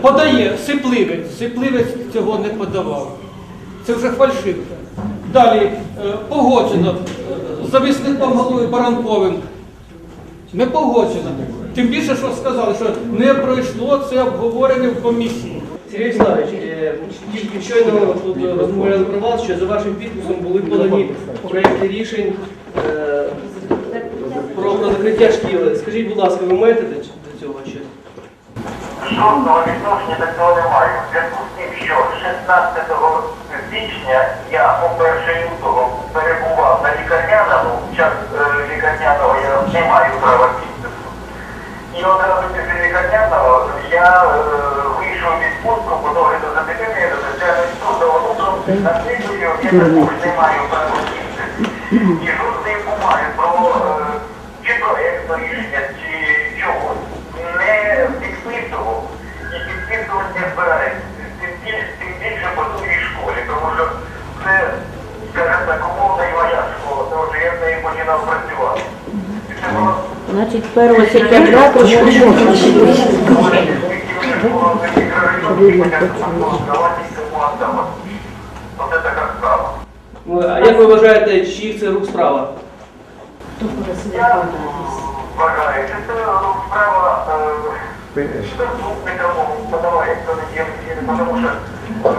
подає сипливець. Сипливець цього не подавав. Це вже фальшивка. Далі е, погоджено е, з завісником голови Баранковим. Не погоджено. Тим більше, що сказали, що не пройшло це обговорення в комісії. Сергій Вячеславович, е, тільки щойно тут розмовляли про вас, що за вашим підписом були подані проекти рішень е, про, закриття шкіл. Скажіть, будь ласка, ви маєте до, до цього щось? Жодного відношення до цього немає. В зв'язку з тим, що 16 січня я по 1 лютого перебував на лікарняному, час е, лікарняного я не маю права підпису. І одразу після лікарняного я е, вийшов в відпустку по догляду за дитиною до соціальної служби. На цей я також не маю права підпису. І жодної бумаги про е, чи проєкту рішення, чи чогось не підписував і збирається. Тим більше, тим більше по школі, тому що це, скажімо так, умовна і моя школа, тому що я в неї починав працювати. І це було Значить, 1 сентября прийшло. Оце така справа. Ну, А як ви вважаєте, чиїх це рук справа? Я вважаю, що це справа подаває, хто не є офіційним, тому що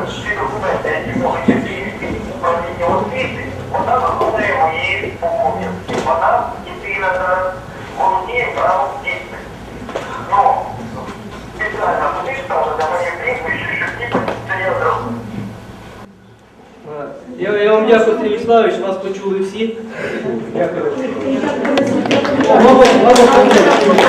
всі документи, які можуть бути управління освіти, вона виконує мої обов'язки. Вона єдина зараз володіє правом дітей. Ну, спеціально туди ставити моє прізвище, що діти це я зроблю. Е, Я, я вам дякую, Сергій Вячеславович, вас почули всі. Дякую. Мама, мама,